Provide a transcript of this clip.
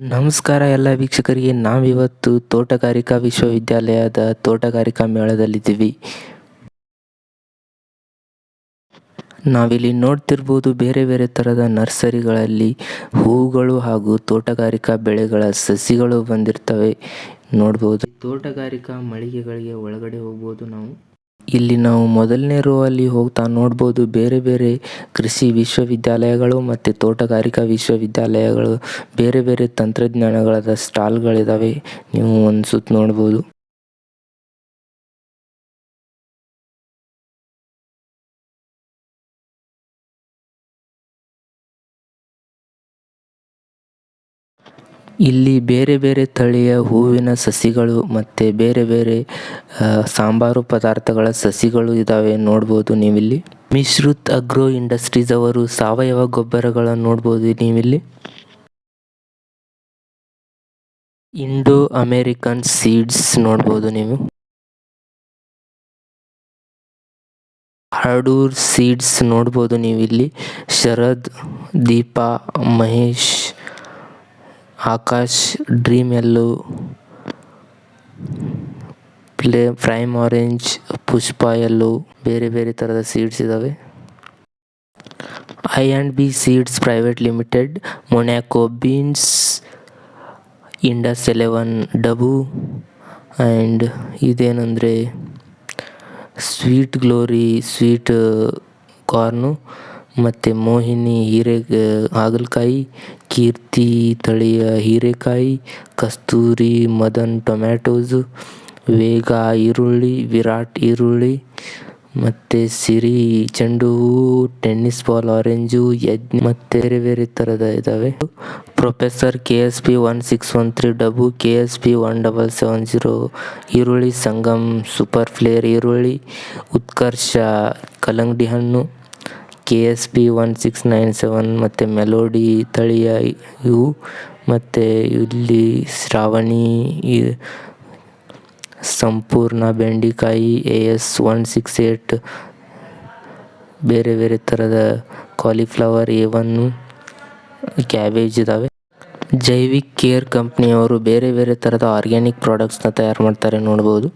ನಮಸ್ಕಾರ ಎಲ್ಲ ವೀಕ್ಷಕರಿಗೆ. ನಾವಿವತ್ತು ತೋಟಗಾರಿಕಾ ವಿಶ್ವವಿದ್ಯಾಲಯದ ತೋಟಗಾರಿಕಾ ಮೇಳದಲ್ಲಿದ್ದೀವಿ. ನಾವಿಲ್ಲಿ ನೋಡ್ತಿರ್ಬೋದು ಬೇರೆ ಬೇರೆ ಥರದ ನರ್ಸರಿಗಳಲ್ಲಿ ಹೂಗಳು ಹಾಗೂ ತೋಟಗಾರಿಕಾ ಬೆಳೆಗಳ ಸಸಿಗಳು ಬಂದಿರ್ತವೆ. ನೋಡ್ಬೋದು. ತೋಟಗಾರಿಕಾ ಮಳಿಗೆಗಳಿಗೆ ಒಳಗಡೆ ಹೋಗ್ಬೋದು ನಾವು. ಇಲ್ಲಿ ನಾವು ಮೊದಲನೇ ರೋ ಅಲ್ಲಿ ಹೋಗ್ತಾ ನೋಡ್ಬೋದು. ಬೇರೆ ಬೇರೆ ಕೃಷಿ ವಿಶ್ವವಿದ್ಯಾಲಯಗಳು ಮತ್ತು ತೋಟಗಾರಿಕಾ ವಿಶ್ವವಿದ್ಯಾಲಯಗಳು, ಬೇರೆ ಬೇರೆ ತಂತ್ರಜ್ಞಾನಗಳಾದ ಸ್ಟಾಲ್ಗಳಿದಾವೆ. ನೀವು ಒಂದು ಸುತ್ತ ನೋಡ್ಬೋದು. ಇಲ್ಲಿ ಬೇರೆ ಬೇರೆ ತಳಿಯ ಹೂವಿನ ಸಸಿಗಳು ಮತ್ತೆ ಬೇರೆ ಬೇರೆ ಸಾಂಬಾರು ಪದಾರ್ಥಗಳ ಸಸಿಗಳು ಇದಾವೆ ನೋಡ್ಬೋದು ನೀವಿಲ್ಲಿ. ಮಿಶ್ರುತ್ ಅಗ್ರೋ ಇಂಡಸ್ಟ್ರೀಸ್ ಅವರು ಸಾವಯವ ಗೊಬ್ಬರಗಳನ್ನು ನೋಡ್ಬೋದು ನೀವಿಲ್ಲಿ. ಇಂಡೋ ಅಮೇರಿಕನ್ ಸೀಡ್ಸ್ ನೋಡ್ಬೋದು ನೀವು. ಹರ್ಡೂರ್ ಸೀಡ್ಸ್ ನೋಡ್ಬೋದು ನೀವಿಲ್ಲಿ. ಶರದ್, ದೀಪಾ, ಮಹೇಶ್ ಆಕಾಶ್, ಡ್ರೀಮ್ ಎಲ್ಲು, play, prime orange, Pushpa yellow, ಬೇರೆ ಬೇರೆ ಥರದ ಸೀಡ್ಸ್ ಇದ್ದಾವೆ I and B seeds private limited Monaco beans Indus eleven ಡಬು and ಇದೇನೆಂದರೆ ಸ್ವೀಟ್ ಗ್ಲೋರಿ ಸ್ವೀಟ್ ಕಾರ್ನು ಮತ್ತು ಮೋಹಿನಿ ಹೀರೆ ಹಾಗಲಕಾಯಿ, ಕೀರ್ತಿ ತಳಿಯ ಹೀರೆಕಾಯಿ, ಕಸ್ತೂರಿ ಮದನ್ ಟೊಮ್ಯಾಟೋಸು, ವೇಗ ಈರುಳ್ಳಿ, ವಿರಾಟ್ ಈರುಳ್ಳಿ, ಮತ್ತು ಸಿರಿ ಚೆಂಡು ಹೂವು ಟೆನ್ನಿಸ್ ಬಾಲ್, ಆರೆಂಜು ಯಜ್ಞ ಮತ್ತು ಬೇರೆ ಬೇರೆ ಥರದ ಇದ್ದಾವೆ professor K S P one six one three ಡಬು K S P one double seven zero, ಈರುಳ್ಳಿ ಸಂಗಮ್, ಸೂಪರ್ ಫ್ಲೇರ್ ಈರುಳ್ಳಿ, ಉತ್ಕರ್ಷ, ಕಲ್ಲಂಗಡಿ ಹಣ್ಣು. K S P one six nine seven ಮತ್ತು ಮೆಲೋಡಿ ತಳಿಯ ಇವು ಮತ್ತು ಇಲ್ಲಿ ಶ್ರಾವಣಿ ಸಂಪೂರ್ಣ ಬೆಂಡೆಕಾಯಿ A S one six eight ಬೇರೆ ಬೇರೆ ಥರದ ಕಾಲಿಫ್ಲವರ್ ಎ ಒನ್ನು ಕ್ಯಾಬೇಜ್ ಇದ್ದಾವೆ ಜೈವಿಕ್ ಕೇರ್ ಕಂಪ್ನಿಯವರು ಬೇರೆ ಬೇರೆ ಥರದ ಆರ್ಗ್ಯಾನಿಕ್ ಪ್ರಾಡಕ್ಟ್ಸ್ನ ತಯಾರು ಮಾಡ್ತಾರೆ ನೋಡ್ಬೋದು.